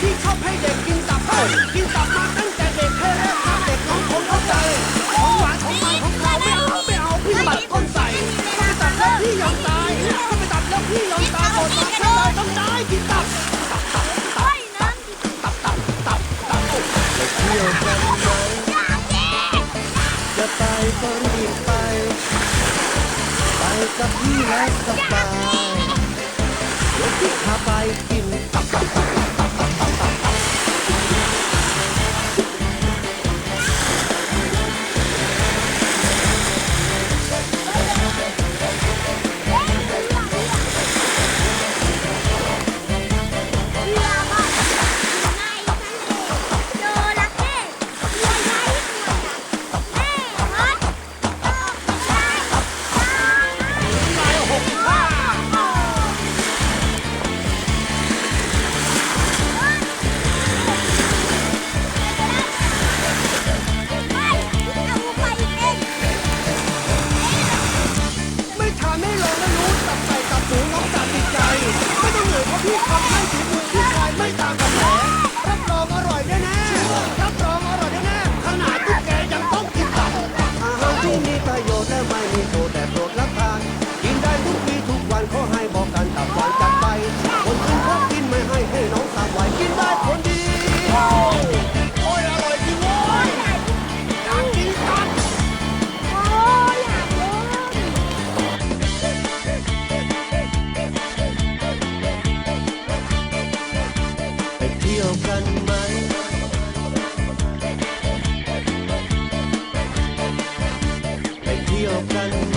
เฮ้ยพี่ชอบให้เด็กกินตับเฮ้กินตับมาตั้งแต่เด็กเฮ้ยถ้าเด็กน้องคงเข้าใจ ของหวานของมันของเราไม่เอาไม่เอาพี่บัดก้นใส่ถ้าไปตัดแล้วพี่ยอมตายถ้าไปตัดแล้วพี่ยอมตายอดมาแค่ตายต้องตายกินตับเที่ยวกันไหมจะไปก็รีบไป ไปกับพี่แล้วสบายเดี๋ยวพี่พา Brooklyn.